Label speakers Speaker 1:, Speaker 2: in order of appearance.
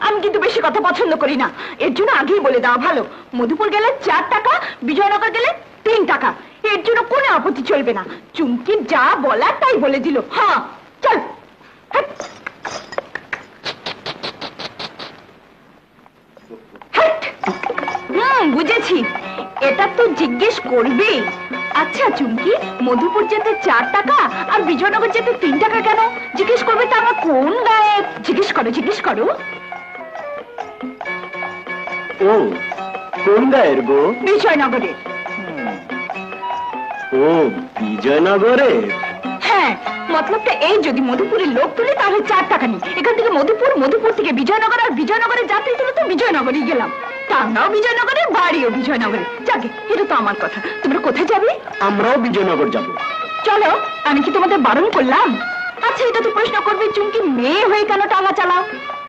Speaker 1: আমি কিন্তু বেশি কথা পছন্দ করি না। এর জন্য আগেই বলে দেওয়া ভালো। মধুপুর গেলে চার টাকা, বিজয়নগর গেলে তিন টাকা। এর জন্য কোনো আপত্তি চলবে না। চুমকি যা বলার তাই বলে দিল। হ্যাঁ চল। হাট। হুম, বুঝেছি। এটা তো জিজ্ঞেস করবেই আচ্ছা চুমকি, মধুপুর যেতে চার টাকা আর বিজয়নগর যেতে তিন টাকা কেন? জিজ্ঞেস করবে তা আমার কোন গায়ে। জিজ্ঞেস করো জিজ্ঞেস করো।
Speaker 2: ও কোন গায়ের গো?
Speaker 1: বিজয়নগরের
Speaker 2: ও বিজয়নগরে?
Speaker 1: হ্যাঁ মতলবটা এই যদি মধুপুরের লোক তুলে তাহলে চার টাকা নি এখান থেকে মধুপুর মধুপুর থেকে বিজয়নগর আর বিজয়নগরের যাত্রী তুলে তো বিজয়নগরই গেলাম। টাঙ্গাও বিজয়নগরে বাড়িও বিজয়নগরে। যাকে এটা তো আমার কথা। তোমরা কোথায় যাবে?
Speaker 2: আমরাও বিজয়নগর যাব।
Speaker 1: চলো আমি কি তোমাদের বারণ করলাম? আচ্ছা এটা তো প্রশ্ন করবে চুমকি মেয়ে হয়ে কেন টাঙা চালাও?